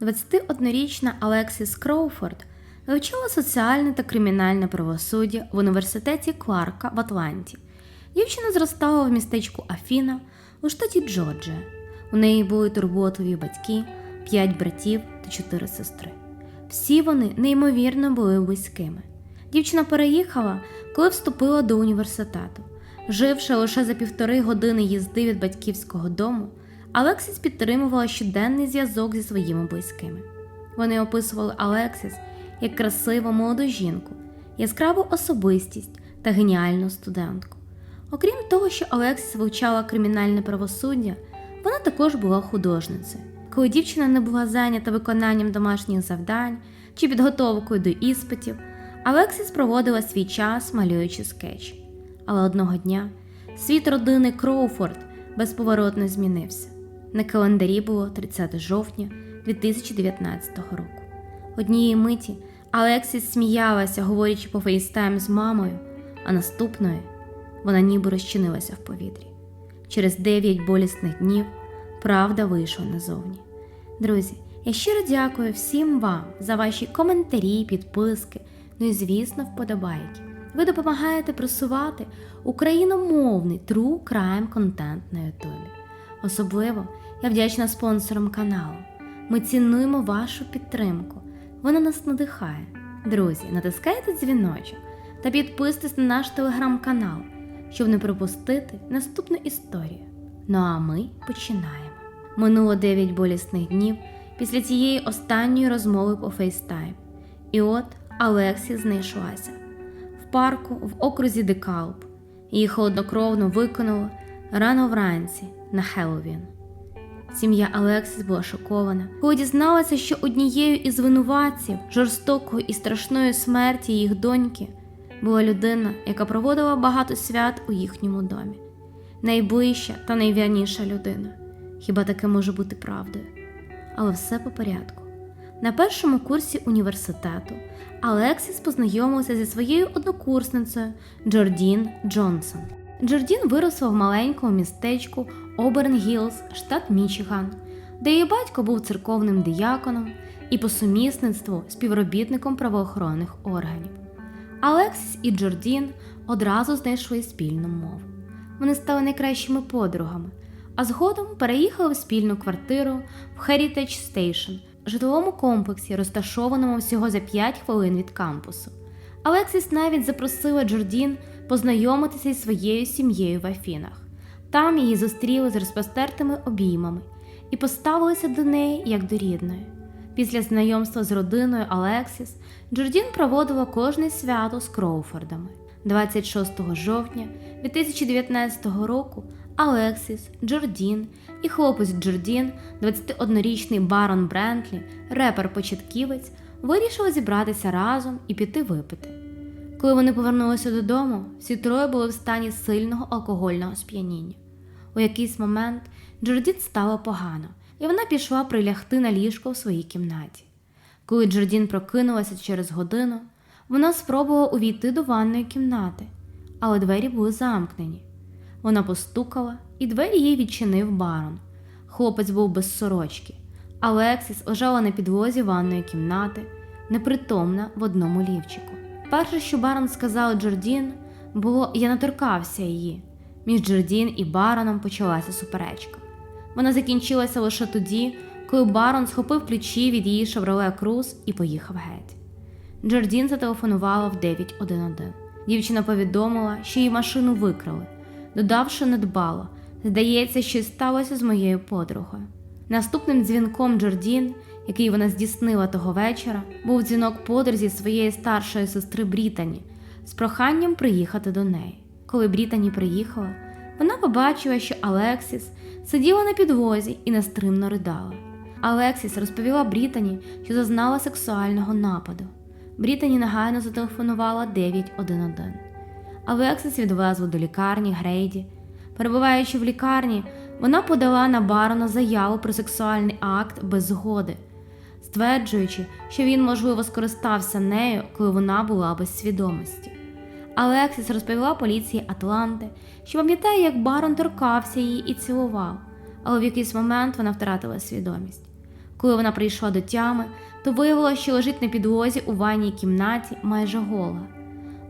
21-річна Алексіс Кроуфорд вивчала соціальне та кримінальне правосуддя в університеті Кларка в Атланті. Дівчина зростала в містечку Афіна у штаті Джорджія. У неї були турботливі батьки, п'ять братів та чотири сестри. Всі вони неймовірно були близькими. Дівчина переїхала, коли вступила до університету. Живши лише за півтори години їзди від батьківського дому, Алексіс підтримувала щоденний зв'язок зі своїми близькими. Вони описували Алексіс як красиву молоду жінку, яскраву особистість та геніальну студентку. Окрім того, що Алексіс вивчала кримінальне правосуддя, вона також була художницею. Коли дівчина не була зайнята виконанням домашніх завдань чи підготовкою до іспитів, Алексіс проводила свій час, малюючи скетчі. Але одного дня світ родини Кроуфорд безповоротно змінився. На календарі було 30 жовтня 2019 року. Однієї миті Алексіс сміялася, говорячи по фейстайм з мамою, а наступної вона ніби розчинилася в повітрі. Через 9 болісних днів правда вийшла назовні. Друзі, я щиро дякую всім вам за ваші коментарі, підписки, ну і, звісно, вподобайки. Ви допомагаєте просувати україномовний true crime контент на Ютубі. Особливо я вдячна спонсорам каналу. Ми цінуємо вашу підтримку. Вона нас надихає. Друзі, натискайте дзвіночок та підписуйтесь на наш телеграм-канал, щоб не пропустити наступну історію. Ну а ми починаємо. Минуло 9 болісних днів після цієї останньої розмови по фейстайм. І от Алексі знайшлася в парку в окрузі Декалп. Її холоднокровно виконали рано вранці на Хеллоуін. Сім'я Алексіс була шокована, коли дізналася, що однією із винуватців жорстокої і страшної смерті їх доньки була людина, яка проводила багато свят у їхньому домі. Найближча та найвірніша людина. Хіба таке може бути правдою? Але все по порядку. На першому курсі університету Алексіс познайомився зі своєю однокурсницею Джордін Джонсон. Джордін виросла в маленькому містечку Оберн-Гілз, штат Мічиган, де її батько був церковним дияконом і по сумісництву співробітником правоохоронних органів. Алексіс і Джордін одразу знайшли спільну мову. Вони стали найкращими подругами, а згодом переїхали в спільну квартиру в Heritage Station, житловому комплексі, розташованому всього за 5 хвилин від кампусу. Алексіс навіть запросила Джордін познайомитися із своєю сім'єю в Афінах. Там її зустріли з розпостертими обіймами і поставилися до неї як до рідної. Після знайомства з родиною Алексіс Джордін проводила кожне свято з Кроуфордами. 26 жовтня 2019 року Алексіс, Джордін і хлопець Джордін, 21-річний Барон Брентлі, репер-початківець, вирішили зібратися разом і піти випити. Коли вони повернулися додому, всі троє були в стані сильного алкогольного сп'яніння. У якийсь момент Джордін стало погано, і вона пішла прилягти на ліжко в своїй кімнаті. Коли Джордін прокинулася через годину, вона спробувала увійти до ванної кімнати, але двері були замкнені. Вона постукала, і двері їй відчинив барон. Хлопець був без сорочки. Алексіс лежала на підлозі ванної кімнати, непритомна в одному лівчику. Перше, що барон сказав Джордін, було я не торкався її. Між Джордін і бароном почалася суперечка. Вона закінчилася лише тоді, коли барон схопив ключі від її Chevrolet Cruze і поїхав геть. Джордін зателефонувала в 911. Дівчина повідомила, що її машину викрали, додавши недбало, здається, що сталося з моєю подругою. Наступним дзвінком Джордін, який вона здійснила того вечора, був дзвінок подрузі своєї старшої сестри Брітані з проханням приїхати до неї. Коли Брітані приїхала, вона побачила, що Алексіс сиділа на підлозі і нестримно ридала. Алексіс розповіла Брітані, що зазнала сексуального нападу. Брітані негайно зателефонувала 911. Алексіс відвезла до лікарні Грейді. Перебуваючи в лікарні, вона подала на барона заяву про сексуальний акт без згоди, стверджуючи, що він, можливо, скористався нею, коли вона була без свідомості. Алексіс розповіла поліції Атланти, що пам'ятає, як барон торкався її і цілував, але в якийсь момент вона втратила свідомість. Коли вона прийшла до тями, то виявила, що лежить на підлозі у ванній кімнаті майже гола.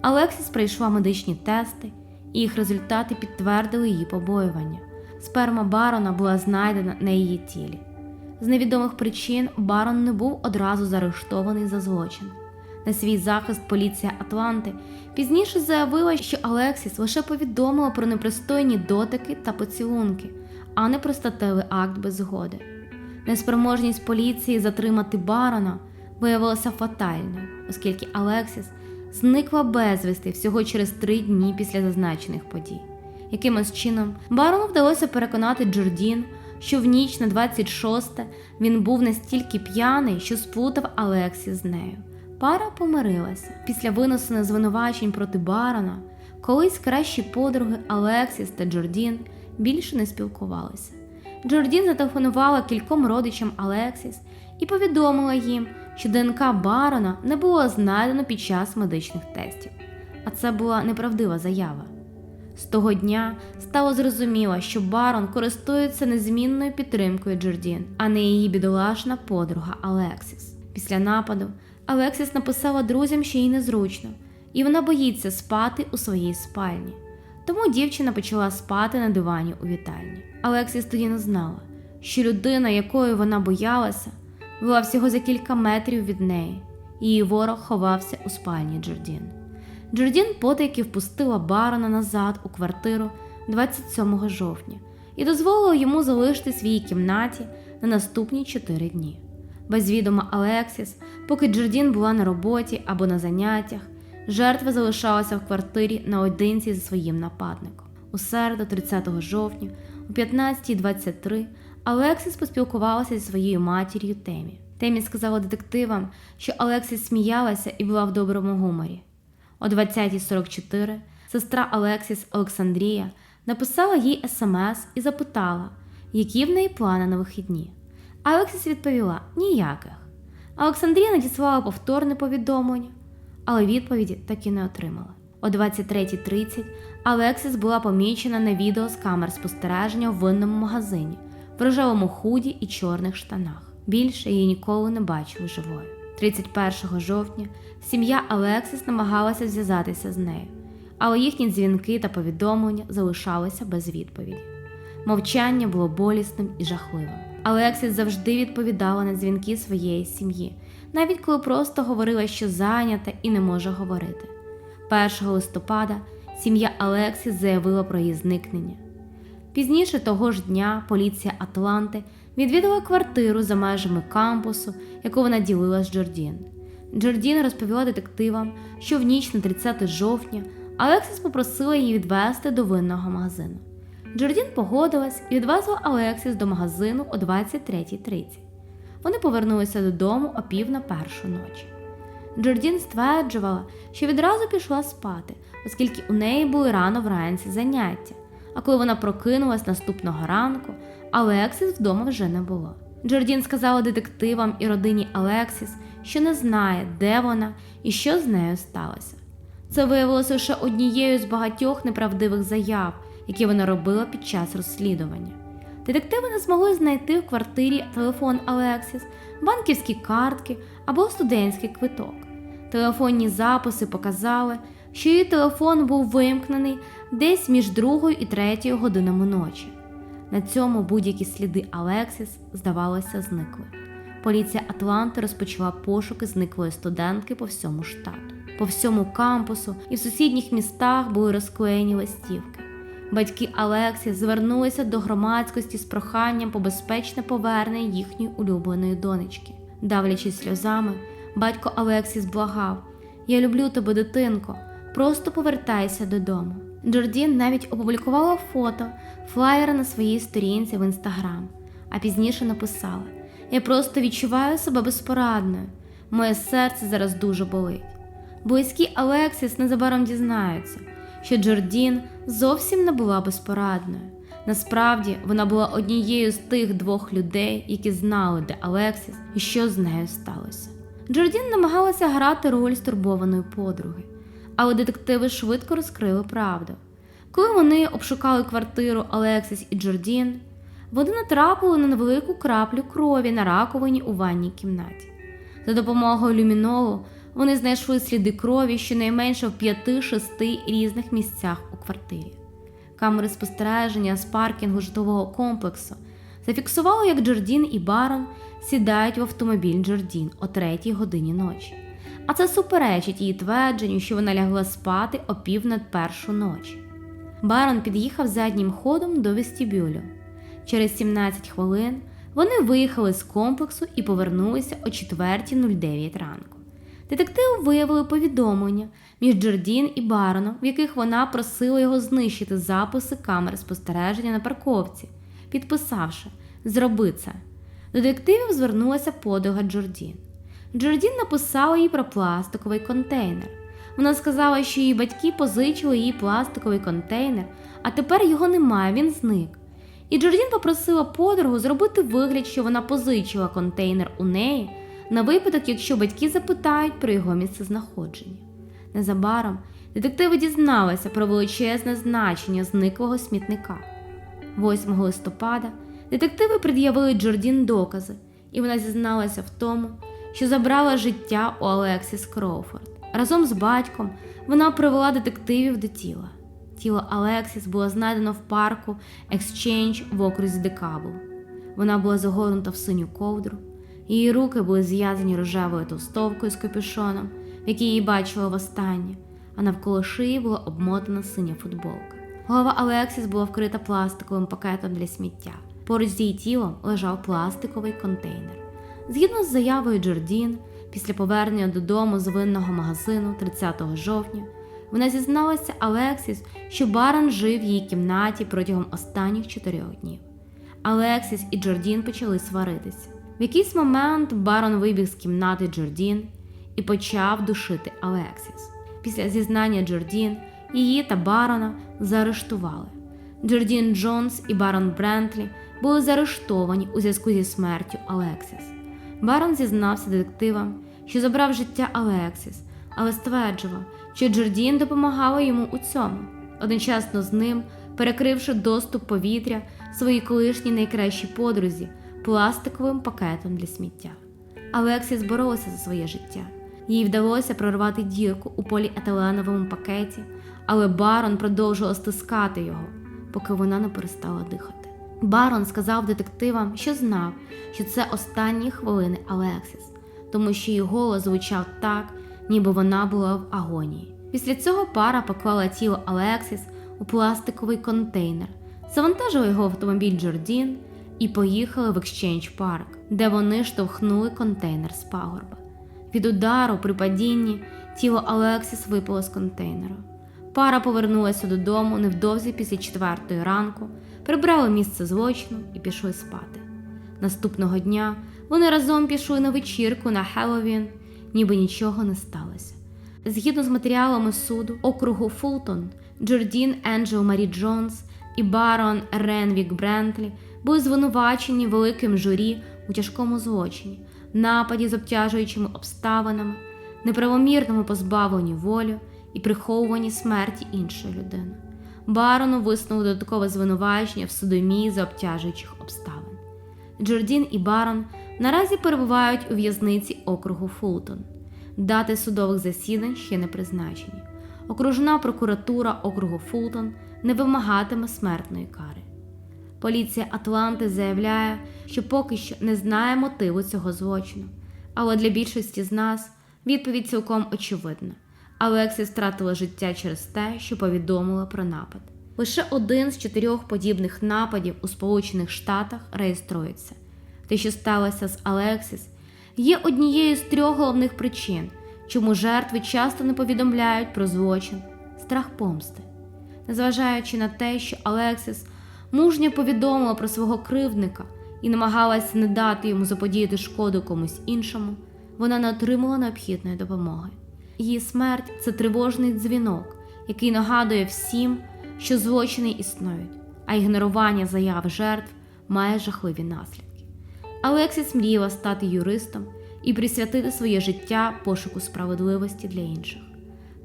Алексіс пройшла медичні тести, і їх результати підтвердили її побоювання. Сперма барона була знайдена на її тілі. З невідомих причин барон не був одразу заарештований за злочин. На свій захист поліція Атланти пізніше заявила, що Алексіс лише повідомила про непристойні дотики та поцілунки, а не про статевий акт без згоди. Неспроможність поліції затримати барона виявилася фатальною, оскільки Алексіс зникла безвісти всього через три дні після зазначених подій. Якимось чином барону вдалося переконати Джордін, що в ніч на 26 він був настільки п'яний, що сплутав Алексі з нею. Пара помирилася після винесення звинувачень проти барона. Колись кращі подруги Алексіс та Джордін більше не спілкувалися. Джордін зателефонувала кільком родичам Алексіс і повідомила їм, що ДНК барона не було знайдено під час медичних тестів, а це була неправдива заява. З того дня стало зрозуміло, що барон користується незмінною підтримкою Джордін, а не її бідолашна подруга Алексіс. Після нападу Алексіс написала друзям, що їй незручно, і вона боїться спати у своїй спальні. Тому дівчина почала спати на дивані у вітальні. Алексіс тоді не знала, що людина, якої вона боялася, була всього за кілька метрів від неї, і її ворог ховався у спальні Джордін. Джордін потайки впустила барона назад у квартиру 27 жовтня і дозволила йому залишити в своїй кімнаті на наступні 4 дні. Без відома Алексіс, поки Джордін була на роботі або на заняттях, жертва залишалася в квартирі наодинці зі своїм нападником. У середу, 30 жовтня, о 15.23 Алексіс поспілкувалася зі своєю матір'ю Темі. Темі сказала детективам, що Алексіс сміялася і була в доброму гуморі. О 20.44 сестра Алексіс Олександрія написала їй смс і запитала, які в неї плани на вихідні. Алексіс відповіла ніяких. Олександрія надіслала повторне повідомлення, але відповіді так і не отримала. О 23.30 Алексіс була помічена на відео з камер спостереження в винному магазині в рожевому худі і чорних штанах. Більше її ніколи не бачили живою. 31 жовтня сім'я Алексіс намагалася зв'язатися з нею, але їхні дзвінки та повідомлення залишалися без відповіді. Мовчання було болісним і жахливим. Алексіс завжди відповідала на дзвінки своєї сім'ї, навіть коли просто говорила, що зайнята і не може говорити. 1 листопада сім'я Алексіс заявила про її зникнення. Пізніше того ж дня поліція Атланти відвідала квартиру за межами кампусу, яку вона ділила з Джордін. Джордін розповіла детективам, що в ніч на 30 жовтня Алексіс попросила її відвезти до винного магазину. Джордін погодилась і відвезла Алексіс до магазину о 23.30. Вони повернулися додому о пів на першу ночі. Джордін стверджувала, що відразу пішла спати, оскільки у неї були рано вранці заняття. А коли вона прокинулась наступного ранку, Алексіс вдома вже не було. Джордін сказала детективам і родині Алексіс, що не знає, де вона і що з нею сталося. Це виявилося лише однією з багатьох неправдивих заяв, які вона робила під час розслідування. Детективи не змогли знайти в квартирі телефон Алексіс, банківські картки або студентський квиток. Телефонні записи показали, що її телефон був вимкнений десь між другою і третьою годинами ночі. На цьому будь-які сліди Алексіс, здавалося, зникли. Поліція Атланти розпочала пошуки зниклої студентки по всьому штату. По всьому кампусу і в сусідніх містах були розклеєні листівки. Батьки Алексіс звернулися до громадськості з проханням по безпечне повернення їхньої улюбленої донечки. Давлячись сльозами, батько Алексіс благав: Я люблю тебе, дитинко, просто повертайся додому. Джордін навіть опублікувала фото флаєра на своїй сторінці в інстаграм, а пізніше написала: Я просто відчуваю себе безпорадною. Моє серце зараз дуже болить. Близькі Алексіс незабаром дізнаються, що Джордін зовсім не була безпорадною. Насправді вона була однією з тих двох людей, які знали, де Алексіс і що з нею сталося. Джордін намагалася грати роль стурбованої подруги, але детективи швидко розкрили правду. Коли вони обшукали квартиру Алексіс і Джордін, вони натрапили на невелику краплю крові на раковині у ванній кімнаті. За допомогою люмінолу вони знайшли сліди крові щонайменше в 5-6 різних місцях у квартирі. Камери спостереження з паркінгу житлового комплексу зафіксували, як Джордін і Барон сідають в автомобіль Джордін о 3 годині ночі. А це суперечить її твердженню, що вона лягла спати о пів над першу ночі. Барон під'їхав заднім ходом до вестибюлю. Через 17 хвилин вони виїхали з комплексу і повернулися о 4.09 ранку. Детективи виявили повідомлення між Джордін і Бароном, в яких вона просила його знищити записи камер спостереження на парковці, підписавши Зроби це. До детективів звернулася подруга Джордін. Джордін написала їй про пластиковий контейнер. Вона сказала, що її батьки позичили їй пластиковий контейнер, а тепер його немає, він зник. І Джордін попросила подругу зробити вигляд, що вона позичила контейнер у неї на випадок, якщо батьки запитають про його місцезнаходження. Незабаром детективи дізналися про величезне значення зниклого смітника. 8 листопада детективи пред'явили Джордін докази, і вона зізналася в тому, що забрала життя у Алексіс Кроуфорд. Разом з батьком вона привела детективів до тіла. Тіло Алексіс було знайдено в парку Exchange в окрузі Декабл. Вона була загорнута в синю ковдру, її руки були зв'язані рожевою товстовкою з капюшоном, в якій її бачила востаннє, а навколо шиї була обмотана синя футболка. Голова Алексіс була вкрита пластиковим пакетом для сміття. Поруч з її тілом лежав пластиковий контейнер. Згідно з заявою Джордін, після повернення додому з винного магазину 30 жовтня, вона зізналася Алексіс, що Барон жив в її кімнаті протягом останніх чотирьох днів. Алексіс і Джордін почали сваритися. В якийсь момент Барон вибіг з кімнати Джордін і почав душити Алексіс. Після зізнання Джордін її та Барона заарештували. Джордін Джонс і Барон Брентлі були заарештовані у зв'язку зі смертю Алексіс. Барон зізнався детективам, що забрав життя Алексіс, але стверджував, що Джордін допомагала йому у цьому, одночасно з ним перекривши доступ повітря своїй колишній найкращій подрузі пластиковим пакетом для сміття. Алексіс боролася за своє життя. Їй вдалося прорвати дірку у поліетиленовому пакеті, але Барон продовжував стискати його, поки вона не перестала дихати. Барон сказав детективам, що знав, що це останні хвилини Алексіс, тому що її голос звучав так, ніби вона була в агонії. Після цього пара поклала тіло Алексіс у пластиковий контейнер, завантажила його в автомобіль Джордін і поїхали в Exchange Парк, де вони штовхнули контейнер з пагорба. Від удару при падінні тіло Алексіс випало з контейнеру. Пара повернулася додому невдовзі після четвертої ранку, прибрали місце злочину і пішли спати. Наступного дня вони разом пішли на вечірку на Хеллоуін, ніби нічого не сталося. Згідно з матеріалами суду округу Фултон, Джордін Енджел Марі Джонс і Барон Ренвік Брентлі були звинувачені великим журі у тяжкому злочині, нападі з обтяжуючими обставинами, неправомірному позбавленні волі і приховуванні смерті іншої людини. Барону висунули додаткове звинувачення в судомії за обтяжуючих обставин. Джордін і Барон наразі перебувають у в'язниці округу Фултон. Дати судових засідань ще не призначені. Окружна прокуратура округу Фултон не вимагатиме смертної кари. Поліція Атланти заявляє, що поки що не знає мотиву цього злочину, але для більшості з нас відповідь цілком очевидна. Алексіс втратила життя через те, що повідомила про напад. Лише один з чотирьох подібних нападів у Сполучених Штатах реєструється. Те, що сталося з Алексіс, є однією з трьох головних причин, чому жертви часто не повідомляють про злочин, страх помсти. Незважаючи на те, що Алексіс мужньо повідомила про свого кривдника і намагалася не дати йому заподіяти шкоду комусь іншому, вона не отримала необхідної допомоги. Її смерть це тривожний дзвінок, який нагадує всім, що злочини існують, а ігнорування заяв жертв має жахливі наслідки. Алексіс мріяла стати юристом і присвятити своє життя пошуку справедливості для інших.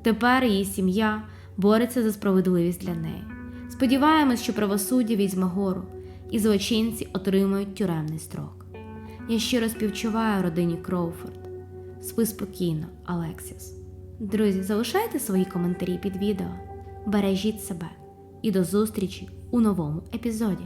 Тепер її сім'я бореться за справедливість для неї. Сподіваємось, що правосуддя візьме гору, і злочинці отримують тюремний строк. Я щиро співчуваю родині Кроуфорд. Спи спокійно, Алексіс. Друзі, залишайте свої коментарі під відео. Бережіть себе і до зустрічі у новому епізоді.